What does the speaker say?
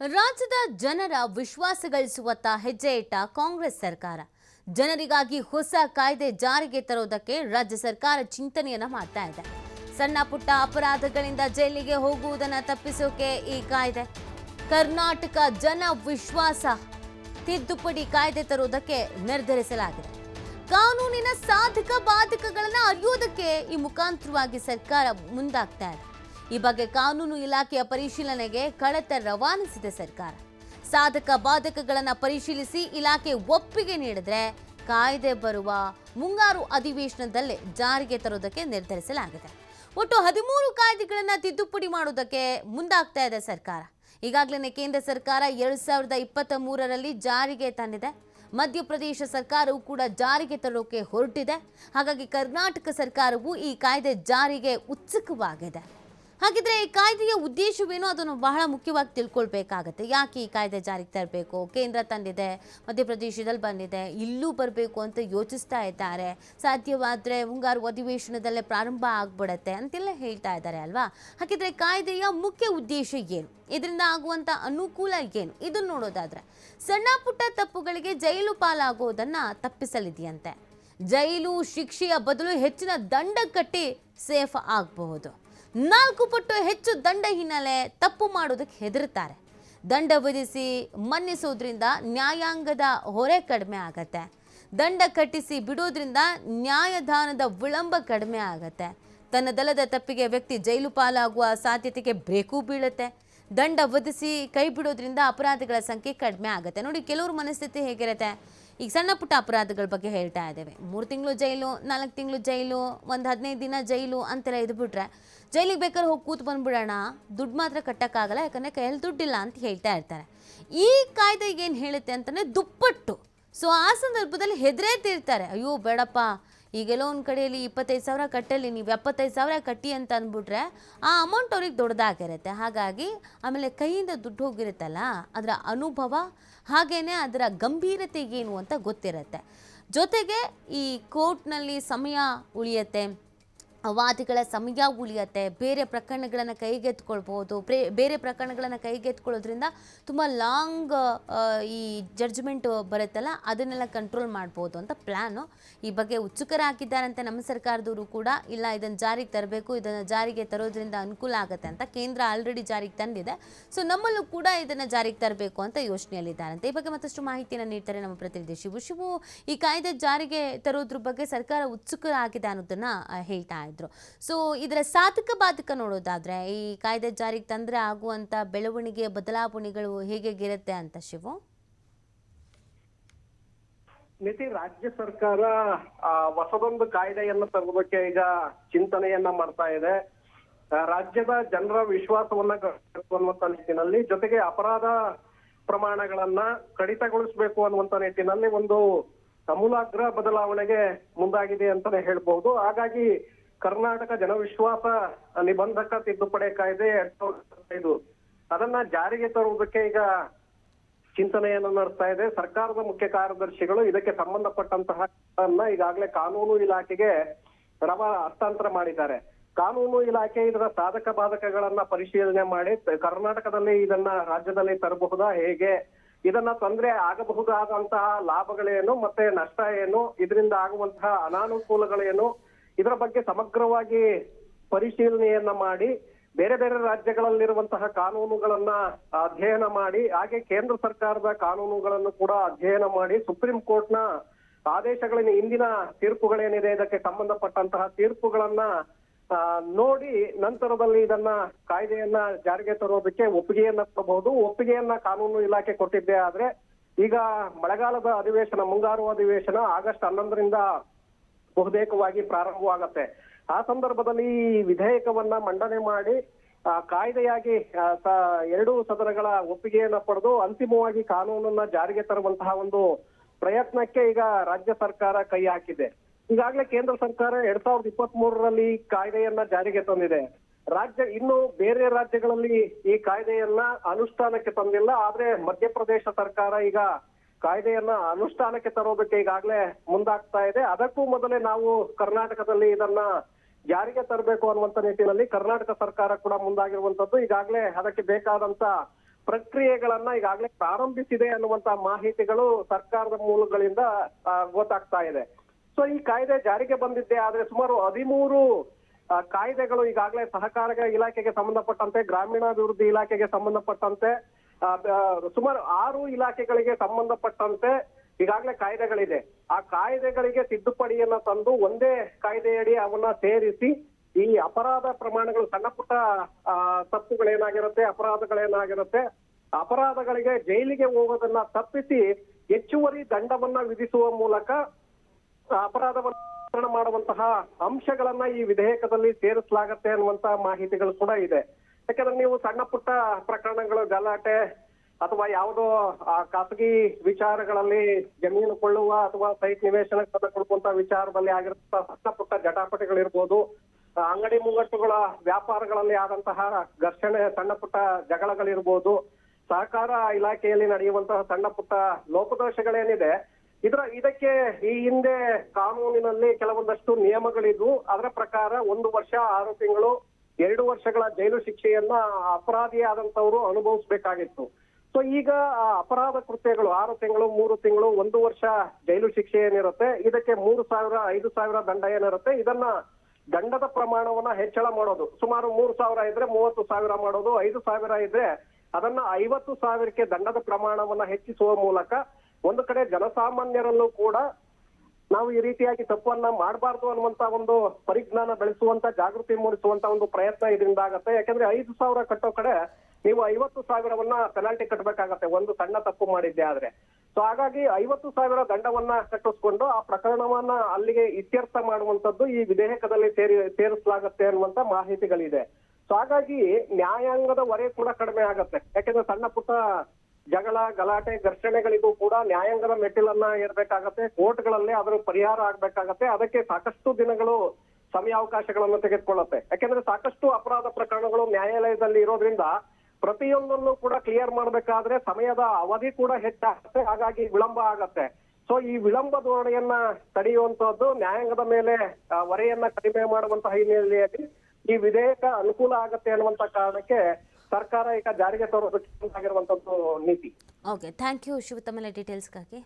ರಾಜ್ಯದ ಜನರ ವಿಶ್ವಾಸ ಗಳಿಸುವತ್ತ ಹೆಜ್ಜೆ ಇಟ್ಟ ಕಾಂಗ್ರೆಸ್ ಸರ್ಕಾರ. ಜನರಿಗಾಗಿ ಹೊಸ ಕಾಯ್ದೆ ಜಾರಿಗೆ ತರೋದಕ್ಕೆ ರಾಜ್ಯ ಸರ್ಕಾರ ಚಿಂತನೆಯನ್ನ ಮಾಡ್ತಾ ಇದೆ. ಸಣ್ಣ ಪುಟ್ಟ ಅಪರಾಧಗಳಿಂದ ಜೈಲಿಗೆ ಹೋಗುವುದನ್ನ ತಪ್ಪಿಸೋಕೆ ಈ ಕಾಯ್ದೆ. ಕರ್ನಾಟಕ ಜನ ವಿಶ್ವಾಸ ತಿದ್ದುಪಡಿ ಕಾಯ್ದೆ ತರುವುದಕ್ಕೆ ನಿರ್ಧರಿಸಲಾಗಿದೆ. ಕಾನೂನಿನ ಸಾಧಕ ಬಾಧಕಗಳನ್ನ ಅರಿಯೋದಕ್ಕೆ ಈ ಮುಖಾಂತರವಾಗಿ ಸರ್ಕಾರ ಮುಂದಾಗ್ತಾ ಇದೆ. ಈ ಬಗ್ಗೆ ಕಾನೂನು ಇಲಾಖೆಯ ಪರಿಶೀಲನೆಗೆ ಕಡತ ರವಾನಿಸಿದೆ ಸರ್ಕಾರ. ಸಾಧಕ ಬಾಧಕಗಳನ್ನು ಪರಿಶೀಲಿಸಿ ಇಲಾಖೆ ಒಪ್ಪಿಗೆ ನೀಡಿದ್ರೆ ಕಾಯ್ದೆ ಬರುವ ಮುಂಗಾರು ಅಧಿವೇಶನದಲ್ಲೇ ಜಾರಿಗೆ ತರೋದಕ್ಕೆ ನಿರ್ಧರಿಸಲಾಗಿದೆ. ಒಟ್ಟು ಹದಿಮೂರು ಕಾಯ್ದೆಗಳನ್ನು ತಿದ್ದುಪಡಿ ಮಾಡೋದಕ್ಕೆ ಮುಂದಾಗ್ತಾ ಇದೆ ಸರ್ಕಾರ. ಈಗಾಗಲೇ ಕೇಂದ್ರ ಸರ್ಕಾರ ಎರಡು ಸಾವಿರದ ಇಪ್ಪತ್ತ ಮೂರರಲ್ಲಿ ಜಾರಿಗೆ ತಂದಿದೆ. ಮಧ್ಯಪ್ರದೇಶ ಸರ್ಕಾರವು ಕೂಡ ಜಾರಿಗೆ ತರೋಕೆ ಹೊರಟಿದೆ. ಹಾಗಾಗಿ ಕರ್ನಾಟಕ ಸರ್ಕಾರವು ಈ ಕಾಯ್ದೆ ಜಾರಿಗೆ ಉತ್ಸುಕವಾಗಿದೆ. ಹಾಗಿದ್ರೆ ಈ ಕಾಯ್ದೆಯ ಉದ್ದೇಶವೇನು? ಅದನ್ನು ಬಹಳ ಮುಖ್ಯವಾಗಿ ತಿಳ್ಕೊಳ್ಬೇಕಾಗತ್ತೆ. ಯಾಕೆ ಈ ಕಾಯ್ದೆ ಜಾರಿಗೆ ತರಬೇಕು? ಕೇಂದ್ರ ತಂದಿದೆ, ಮಧ್ಯಪ್ರದೇಶದಲ್ಲಿ ಬಂದಿದೆ, ಇಲ್ಲೂ ಬರಬೇಕು ಅಂತ ಯೋಚಿಸ್ತಾ ಇದ್ದಾರೆ. ಸಾಧ್ಯವಾದರೆ ಮುಂಗಾರು ಅಧಿವೇಶನದಲ್ಲೇ ಪ್ರಾರಂಭ ಆಗ್ಬಿಡತ್ತೆ ಅಂತೆಲ್ಲ ಹೇಳ್ತಾ ಇದ್ದಾರೆ ಅಲ್ವಾ? ಹಾಗಿದ್ರೆ ಕಾಯ್ದೆಯ ಮುಖ್ಯ ಉದ್ದೇಶ ಏನು? ಇದರಿಂದ ಆಗುವಂಥ ಅನುಕೂಲ ಏನು? ಇದನ್ನು ನೋಡೋದಾದರೆ, ಸಣ್ಣ ಪುಟ್ಟ ತಪ್ಪುಗಳಿಗೆ ಜೈಲು ಪಾಲಾಗೋದನ್ನು ತಪ್ಪಿಸಲಿದೆಯಂತೆ. ಜೈಲು ಶಿಕ್ಷೆಯ ಬದಲು ಹೆಚ್ಚಿನ ದಂಡ ಕಟ್ಟಿ ಸೇಫ್ ಆಗಬಹುದು. ನಾಲ್ಕು ಪಟ್ಟು ಹೆಚ್ಚು ದಂಡ ಹಿನ್ನೆಲೆ ತಪ್ಪು ಮಾಡೋದಕ್ಕೆ ಹೆದರ್ತಾರೆ ದಂಡ ವಿಧಿಸಿ ಮನ್ನಿಸೋದ್ರಿಂದ ನ್ಯಾಯಾಂಗದ ಹೊರೆ ಕಡಿಮೆ ಆಗತ್ತೆ. ದಂಡ ಕಟ್ಟಿಸಿ ಬಿಡೋದ್ರಿಂದ ನ್ಯಾಯದಾನದ ವಿಳಂಬ ಕಡಿಮೆ ಆಗತ್ತೆ. ತನ್ನದಲ್ಲದ ತಪ್ಪಿಗೆ ವ್ಯಕ್ತಿ ಜೈಲು ಪಾಲಾಗುವ ಸಾಧ್ಯತೆಗೆ ಬ್ರೇಕು ಬೀಳುತ್ತೆ. ದಂಡ ವಧಿಸಿ ಕೈ ಬಿಡೋದ್ರಿಂದ ಅಪರಾಧಗಳ ಸಂಖ್ಯೆ ಕಡಿಮೆ ಆಗುತ್ತೆ. ನೋಡಿ, ಕೆಲವ್ರ ಮನಸ್ಥಿತಿ ಹೇಗಿರುತ್ತೆ? ಈಗ ಸಣ್ಣ ಪುಟ್ಟ ಅಪರಾಧಗಳ ಬಗ್ಗೆ ಹೇಳ್ತಾ ಇದ್ದೇವೆ. ಮೂರು ತಿಂಗಳು ಜೈಲು, ನಾಲ್ಕು ತಿಂಗಳು ಜೈಲು, ಒಂದು ಹದಿನೈದು ದಿನ ಜೈಲು ಅಂತೆಲ್ಲ ಇದ್ಬಿಟ್ರೆ ಜೈಲಿಗೆ ಬೇಕಾದ್ರೆ ಹೋಗಿ ಕೂತ್ ಬಂದ್ಬಿಡೋಣ. ದುಡ್ಡು ಮಾತ್ರ ಕಟ್ಟೋಕ್ಕಾಗಲ್ಲ, ಯಾಕಂದರೆ ಕೈಯಲ್ಲಿ ದುಡ್ಡಿಲ್ಲ ಅಂತ ಹೇಳ್ತಾ ಇರ್ತಾರೆ. ಈ ಕಾಯ್ದೆ ಏನು ಹೇಳುತ್ತೆ ಅಂತಂದರೆ ದುಪ್ಪಟ್ಟು. ಸೊ ಆ ಸಂದರ್ಭದಲ್ಲಿ ಹೆದರೇ ತೀರ್ತಾರೆ. ಅಯ್ಯೋ, ಬೇಡಪ್ಪ. ಈಗೆಲ್ಲೋ ಒಂದು ಕಡೆಯಲ್ಲಿ ಇಪ್ಪತ್ತೈದು ಸಾವಿರ ಕಟ್ಟಲ್ಲಿ ನೀವು ಎಪ್ಪತ್ತೈದು ಸಾವಿರ ಕಟ್ಟಿ ಅಂತ ಅಂದ್ಬಿಟ್ರೆ ಆ ಅಮೌಂಟ್ ಅವ್ರಿಗೆ ದೊಡ್ಡದಾಗಿರುತ್ತೆ. ಹಾಗಾಗಿ ಆಮೇಲೆ ಕೈಯಿಂದ ದುಡ್ಡು ಹೋಗಿರುತ್ತಲ್ಲ, ಅದರ ಅನುಭವ ಹಾಗೇ ಅದರ ಗಂಭೀರತೆಗೇನು ಅಂತ ಗೊತ್ತಿರುತ್ತೆ. ಜೊತೆಗೆ ಈ ಕೋರ್ಟ್ನಲ್ಲಿ ಸಮಯ ಉಳಿಯತ್ತೆ. ವಾದಿಗಳ ಸಮಯ ಉಳಿಯತ್ತೆ. ಬೇರೆ ಪ್ರಕರಣಗಳನ್ನು ಕೈಗೆತ್ಕೊಳ್ಬೋದು ಪ್ರೇ, ಬೇರೆ ಪ್ರಕರಣಗಳನ್ನು ಕೈಗೆತ್ಕೊಳ್ಳೋದ್ರಿಂದ ತುಂಬ ಲಾಂಗ್ ಈ ಜಡ್ಜ್ಮೆಂಟ್ ಬರುತ್ತಲ್ಲ, ಅದನ್ನೆಲ್ಲ ಕಂಟ್ರೋಲ್ ಮಾಡ್ಬೋದು ಅಂತ ಪ್ಲ್ಯಾನು ಈ ಬಗ್ಗೆ ಉತ್ಸುಕರಾಗಿದ್ದಾರಂತೆ ನಮ್ಮ ಸರ್ಕಾರದವರು ಕೂಡ. ಇಲ್ಲ, ಇದನ್ನು ಜಾರಿಗೆ ತರಬೇಕು, ಇದನ್ನು ಜಾರಿಗೆ ತರೋದ್ರಿಂದ ಅನುಕೂಲ ಆಗುತ್ತೆ ಅಂತ ಕೇಂದ್ರ ಆಲ್ರೆಡಿ ಜಾರಿಗೆ ತಂದಿದೆ. ಸೊ ನಮ್ಮಲ್ಲೂ ಕೂಡ ಇದನ್ನು ಜಾರಿಗೆ ತರಬೇಕು ಅಂತ ಯೋಚನೆಯಲ್ಲಿದ್ದಾರಂತೆ. ಈ ಬಗ್ಗೆ ಮತ್ತಷ್ಟು ಮಾಹಿತಿಯನ್ನು ನೀಡ್ತಾರೆ ನಮ್ಮ ಪ್ರತಿನಿಧಿ ಶಿವು. ಶಿವು, ಈ ಕಾಯ್ದೆ ಜಾರಿಗೆ ತರೋದ್ರ ಬಗ್ಗೆ ಸರ್ಕಾರ ಉತ್ಸುಕರಾಗಿದೆ ಅನ್ನೋದನ್ನು ಹೇಳ್ತಾ ಹೇಳ್ತಾ ಇದ್ರು ಸೊ ಇದರ ಸಾಧಕ ಬಾಧಕ ನೋಡೋದಾದ್ರೆ, ಈ ಕಾಯ್ದೆ ಜಾರಿಗೆ ತಂದ್ರೆ ಆಗುವಂತ ಬೆಳವಣಿಗೆ ಬದಲಾವಣೆಗಳು ಹೇಗೆಗಿರುತ್ತೆ ಅಂತ ಶಿವು? ನಿತಿ, ರಾಜ್ಯ ಸರ್ಕಾರ ಹೊಸದೊಂದು ಕಾಯ್ದೆಯನ್ನು ತರುವುದಕ್ಕೆ ಈಗ ಚಿಂತನೆಯನ್ನ ಮಾಡ್ತಾ ಇದೆ. ರಾಜ್ಯದ ಜನರ ವಿಶ್ವಾಸವನ್ನ ಅನ್ನುವಂತ ನಿಟ್ಟಿನಲ್ಲಿ, ಜೊತೆಗೆ ಅಪರಾಧ ಪ್ರಮಾಣಗಳನ್ನ ಕಡಿತಗೊಳಿಸಬೇಕು ಅನ್ನುವಂತ ನಿಟ್ಟಿನಲ್ಲಿ ಒಂದು ಸಮೂಲಾಗ್ರ ಬದಲಾವಣೆಗೆ ಮುಂದಾಗಿದೆ ಅಂತಾನೆ ಹೇಳ್ಬಹುದು. ಹಾಗಾಗಿ ಕರ್ನಾಟಕ ಜನವಿಶ್ವಾಸ ನಿಬಂಧಕ ತಿದ್ದುಪಡಿ ಕಾಯ್ದೆ ಎರಡ್ ಸಾವಿರದ ಅದನ್ನ ಜಾರಿಗೆ ತರುವುದಕ್ಕೆ ಈಗ ಚಿಂತನೆಯನ್ನು ನಡೆಸ್ತಾ ಇದೆ. ಸರ್ಕಾರದ ಮುಖ್ಯ ಕಾರ್ಯದರ್ಶಿಗಳು ಇದಕ್ಕೆ ಸಂಬಂಧಪಟ್ಟಂತಹ ಈಗಾಗಲೇ ಕಾನೂನು ಇಲಾಖೆಗೆ ರವ ಹಸ್ತಾಂತರ ಮಾಡಿದ್ದಾರೆ. ಕಾನೂನು ಇಲಾಖೆ ಇದರ ಸಾಧಕ ಬಾಧಕಗಳನ್ನ ಪರಿಶೀಲನೆ ಮಾಡಿ ಕರ್ನಾಟಕದಲ್ಲಿ ಇದನ್ನ ರಾಜ್ಯದಲ್ಲಿ ತರಬಹುದಾ, ಹೇಗೆ? ಇದನ್ನ ತೊಂದರೆ ಆಗಬಹುದಾದಂತಹ ಲಾಭಗಳೇನು ಮತ್ತೆ ನಷ್ಟ ಏನು? ಇದರಿಂದ ಆಗುವಂತಹ ಅನಾನುಕೂಲಗಳೇನು? ಇದರ ಬಗ್ಗೆ ಸಮಗ್ರವಾಗಿ ಪರಿಶೀಲನೆಯನ್ನ ಮಾಡಿ, ಬೇರೆ ಬೇರೆ ರಾಜ್ಯಗಳಲ್ಲಿರುವಂತಹ ಕಾನೂನುಗಳನ್ನ ಅಧ್ಯಯನ ಮಾಡಿ, ಹಾಗೆ ಕೇಂದ್ರ ಸರ್ಕಾರದ ಕಾನೂನುಗಳನ್ನು ಕೂಡ ಅಧ್ಯಯನ ಮಾಡಿ, ಸುಪ್ರೀಂ ಕೋರ್ಟ್ನ ಆದೇಶಗಳಿನ ಇಂದಿನ ತೀರ್ಪುಗಳೇನಿದೆ, ಇದಕ್ಕೆ ಸಂಬಂಧಪಟ್ಟಂತಹ ತೀರ್ಪುಗಳನ್ನ ನೋಡಿ ನಂತರದಲ್ಲಿ ಇದನ್ನ ಕಾಯ್ದೆಯನ್ನ ಜಾರಿಗೆ ತರೋದಕ್ಕೆ ಒಪ್ಪಿಗೆಯನ್ನ ಕೊಡಬಹುದು. ಒಪ್ಪಿಗೆಯನ್ನ ಕಾನೂನು ಇಲಾಖೆ ಕೊಟ್ಟಿದ್ದೆ ಆದ್ರೆ ಈಗ ಮಳೆಗಾಲದ ಅಧಿವೇಶನ, ಮುಂಗಾರು ಅಧಿವೇಶನ ಆಗಸ್ಟ್ ಹನ್ನೊಂದರಿಂದ ಬಹುತೇಕವಾಗಿ ಪ್ರಾರಂಭವಾಗತ್ತೆ. ಆ ಸಂದರ್ಭದಲ್ಲಿ ಈ ವಿಧೇಯಕವನ್ನ ಮಂಡನೆ ಮಾಡಿ ಕಾಯ್ದೆಯಾಗಿ ಎರಡು ಎರಡೂ ಸದನಗಳ ಒಪ್ಪಿಗೆಯನ್ನ ಪಡೆದು ಅಂತಿಮವಾಗಿ ಕಾನೂನನ್ನ ಜಾರಿಗೆ ತರುವಂತಹ ಒಂದು ಪ್ರಯತ್ನಕ್ಕೆ ಈಗ ರಾಜ್ಯ ಸರ್ಕಾರ ಕೈ ಹಾಕಿದೆ. ಈಗಾಗಲೇ ಕೇಂದ್ರ ಸರ್ಕಾರ ಎರಡ್ ಸಾವಿರದ ಇಪ್ಪತ್ತ್ ಮೂರರಲ್ಲಿ ಕಾಯ್ದೆಯನ್ನ ಜಾರಿಗೆ ತಂದಿದೆ. ರಾಜ್ಯ, ಇನ್ನು ಬೇರೆ ರಾಜ್ಯಗಳಲ್ಲಿ ಈ ಕಾಯ್ದೆಯನ್ನ ಅನುಷ್ಠಾನಕ್ಕೆ ತಂದಿಲ್ಲ, ಆದ್ರೆ ಮಧ್ಯಪ್ರದೇಶ ಸರ್ಕಾರ ಈಗ ಕಾಯ್ದೆಯನ್ನ ಅನುಷ್ಠಾನಕ್ಕೆ ತರೋದಕ್ಕೆ ಈಗಾಗಲೇ ಮುಂದಾಗ್ತಾ ಇದೆ. ಅದಕ್ಕೂ ಮೊದಲೇ ನಾವು ಕರ್ನಾಟಕದಲ್ಲಿ ಇದನ್ನ ಜಾರಿಗೆ ತರಬೇಕು ಅನ್ನುವಂತ ನಿಟ್ಟಿನಲ್ಲಿ ಕರ್ನಾಟಕ ಸರ್ಕಾರ ಕೂಡ ಮುಂದಾಗಿರುವಂತದ್ದು. ಈಗಾಗಲೇ ಅದಕ್ಕೆ ಬೇಕಾದಂತ ಪ್ರಕ್ರಿಯೆಗಳನ್ನ ಈಗಾಗಲೇ ಪ್ರಾರಂಭಿಸಿದೆ ಅನ್ನುವಂತ ಮಾಹಿತಿಗಳು ಸರ್ಕಾರದ ಮೂಲಗಳಿಂದ ಗೊತ್ತಾಗ್ತಾ ಇದೆ. ಸೊ ಈ ಕಾಯ್ದೆ ಜಾರಿಗೆ ಬಂದಿದ್ದೆ. ಆದ್ರೆ ಸುಮಾರು ಹದಿಮೂರು ಕಾಯ್ದೆಗಳು ಈಗಾಗಲೇ ಸಹಕಾರ ಇಲಾಖೆಗೆ ಸಂಬಂಧಪಟ್ಟಂತೆ, ಗ್ರಾಮೀಣಾಭಿವೃದ್ಧಿ ಇಲಾಖೆಗೆ ಸಂಬಂಧಪಟ್ಟಂತೆ ಸುಮಾರು ಆರು ಇಲಾಖೆಗಳಿಗೆ ಸಂಬಂಧಪಟ್ಟಂತೆ ಈಗಾಗಲೇ ಕಾಯ್ದೆಗಳಿದೆ. ಆ ಕಾಯ್ದೆಗಳಿಗೆ ತಿದ್ದುಪಡಿಯನ್ನ ತಂದು ಒಂದೇ ಕಾಯ್ದೆಯಡಿ ಅವನ್ನ ಸೇರಿಸಿ ಈ ಅಪರಾಧ ಪ್ರಮಾಣಗಳು ಸಣ್ಣ ಪುಟ್ಟ ತಪ್ಪುಗಳೇನಾಗಿರುತ್ತೆ, ಅಪರಾಧಗಳೇನಾಗಿರುತ್ತೆ, ಅಪರಾಧಗಳಿಗೆ ಜೈಲಿಗೆ ಹೋಗೋದನ್ನ ತಪ್ಪಿಸಿ ಹೆಚ್ಚುವರಿ ದಂಡವನ್ನ ವಿಧಿಸುವ ಮೂಲಕ ಅಪರಾಧವನ್ನು ಮಾಡುವಂತಹ ಅಂಶಗಳನ್ನ ಈ ವಿಧೇಯಕದಲ್ಲಿ ಸೇರಿಸಲಾಗತ್ತೆ ಅನ್ನುವಂತ ಮಾಹಿತಿಗಳು ಕೂಡ ಇದೆ. ಯಾಕಂದ್ರೆ ನೀವು ಸಣ್ಣ ಪುಟ್ಟ ಪ್ರಕರಣಗಳು, ಗಲಾಟೆ ಅಥವಾ ಯಾವುದೋ ಖಾಸಗಿ ವಿಚಾರಗಳಲ್ಲಿ ಜಮೀನು ಕೊಳ್ಳುವ ಅಥವಾ ಸೈಟ್ ನಿವೇಶನ ಕೊಡುವಂತ ವಿಚಾರದಲ್ಲಿ ಆಗಿರುವಂತಹ ಸಣ್ಣ ಪುಟ್ಟ ಜಟಾಪಟಿಗಳಿರ್ಬೋದು. ಅಂಗಡಿ ಮುಂಗಟ್ಟುಗಳ ವ್ಯಾಪಾರಗಳಲ್ಲಿ ಆದಂತಹ ಘರ್ಷಣೆ, ಸಣ್ಣ ಪುಟ್ಟ ಜಗಳಗಳಿರ್ಬೋದು. ಸಹಕಾರ ಇಲಾಖೆಯಲ್ಲಿ ನಡೆಯುವಂತಹ ಸಣ್ಣ ಪುಟ್ಟ ಲೋಪದೋಷಗಳೇನಿದೆ, ಇದರ, ಇದಕ್ಕೆ ಈ ಹಿಂದೆ ಕಾನೂನಿನಲ್ಲಿ ಕೆಲವೊಂದಷ್ಟು ನಿಯಮಗಳಿದ್ವು ಅದರ ಪ್ರಕಾರ ಒಂದು ವರ್ಷ ಆರು ತಿಂಗಳು ಎರಡು ವರ್ಷಗಳ ಜೈಲು ಶಿಕ್ಷೆಯನ್ನ ಅಪರಾಧಿಯಾದಂತವರು ಅನುಭವಿಸ್ಬೇಕಾಗಿತ್ತು. ಸೊ ಈಗ ಆ ಅಪರಾಧ ಕೃತ್ಯಗಳು ಆರು ತಿಂಗಳು, ಮೂರು ತಿಂಗಳು, ಒಂದು ವರ್ಷ ಜೈಲು ಶಿಕ್ಷೆ ಏನಿರುತ್ತೆ, ಇದಕ್ಕೆ ಮೂರು ಸಾವಿರ, ಐದು ಸಾವಿರ ದಂಡ ಏನಿರುತ್ತೆ, ಇದನ್ನ ದಂಡದ ಪ್ರಮಾಣವನ್ನ ಹೆಚ್ಚಳ ಮಾಡೋದು. ಸುಮಾರು ಮೂರು ಸಾವಿರ ಇದ್ರೆ ಮೂವತ್ತು ಸಾವಿರ ಮಾಡೋದು, ಐದು ಸಾವಿರ ಇದ್ರೆ ಅದನ್ನ ಐವತ್ತು ಸಾವಿರಕ್ಕೆ ದಂಡದ ಪ್ರಮಾಣವನ್ನ ಹೆಚ್ಚಿಸುವ ಮೂಲಕ ಒಂದು ಕಡೆ ಜನಸಾಮಾನ್ಯರಲ್ಲೂ ಕೂಡ ನಾವು ಈ ರೀತಿಯಾಗಿ ತಪ್ಪನ್ನ ಮಾಡಬಾರ್ದು ಅನ್ನುವಂತ ಒಂದು ಪರಿಜ್ಞಾನ ಬೆಳೆಸುವಂತ, ಜಾಗೃತಿ ಮೂಡಿಸುವಂತ ಒಂದು ಪ್ರಯತ್ನ ಇದರಿಂದ ಆಗತ್ತೆ. ಯಾಕಂದ್ರೆ ಐದು ಸಾವಿರ ಕಟ್ಟೋ ಕಡೆ ನೀವು ಐವತ್ತು ಸಾವಿರವನ್ನ ಪೆನಾಲ್ಟಿ ಕಟ್ಟಬೇಕಾಗತ್ತೆ ಒಂದು ಸಣ್ಣ ತಪ್ಪು ಮಾಡಿದ್ದೆ ಆದ್ರೆ. ಸೊ ಹಾಗಾಗಿ ಐವತ್ತು ಸಾವಿರ ದಂಡವನ್ನ ಕಟ್ಟಿಸ್ಕೊಂಡು ಆ ಪ್ರಕರಣವನ್ನ ಅಲ್ಲಿಗೆ ಇತ್ಯರ್ಥ ಮಾಡುವಂತದ್ದು ಈ ವಿಧೇಯಕದಲ್ಲಿ ಸೇರಿ, ಸೇರಿಸಲಾಗತ್ತೆ ಅನ್ನುವಂತ ಮಾಹಿತಿಗಳಿದೆ. ಸೊ ಹಾಗಾಗಿ ನ್ಯಾಯಾಂಗದ ಹೊರೆ ಕೂಡ ಕಡಿಮೆ ಆಗತ್ತೆ. ಯಾಕಂದ್ರೆ ಸಣ್ಣ ಪುಟ್ಟ ಜಗಳ, ಗಲಾಟೆ, ಘರ್ಷಣೆಗಳಿಗೂ ಕೂಡ ನ್ಯಾಯಾಂಗದ ಮೆಟ್ಟಿಲನ್ನ ಏರ್ಬೇಕಾಗತ್ತೆ, ಕೋರ್ಟ್ಗಳಲ್ಲಿ ಅದರ ಪರಿಹಾರ ಆಗ್ಬೇಕಾಗತ್ತೆ, ಅದಕ್ಕೆ ಸಾಕಷ್ಟು ದಿನಗಳು ಸಮಯಾವಕಾಶಗಳನ್ನು ತೆಗೆದುಕೊಳ್ಳುತ್ತೆ. ಯಾಕೆಂದ್ರೆ ಸಾಕಷ್ಟು ಅಪರಾಧ ಪ್ರಕರಣಗಳು ನ್ಯಾಯಾಲಯದಲ್ಲಿ ಇರೋದ್ರಿಂದ ಪ್ರತಿಯೊಂದನ್ನು ಕೂಡ ಕ್ಲಿಯರ್ ಮಾಡ್ಬೇಕಾದ್ರೆ ಸಮಯದ ಅವಧಿ ಕೂಡ ಹೆಚ್ಚಾಗುತ್ತೆ, ಹಾಗಾಗಿ ವಿಳಂಬ ಆಗತ್ತೆ. ಸೊ ಈ ವಿಳಂಬ ಧೋರಣೆಯನ್ನ ತಡೆಯುವಂತದ್ದು ನ್ಯಾಯಾಂಗದ ಮೇಲೆ ಹೊರೆಯನ್ನ ಕಡಿಮೆ ಮಾಡುವಂತಹ ಹಿನ್ನೆಲೆಯಲ್ಲಿ ಈ ವಿಧೇಯಕ ಅನುಕೂಲ ಆಗತ್ತೆ ಅನ್ನುವಂತ ಕಾರಣಕ್ಕೆ ಸರ್ಕಾರ ಈಗ ಜಾರಿಗೆ ತರೋದಕ್ಕೆ ನೀತಿ. ಓಕೆ ಥ್ಯಾಂಕ್ ಯು ಶಿವ ತಮ್ಮೆಲ್ಲ ಡೀಟೇಲ್ಸ್ಗಾಗಿ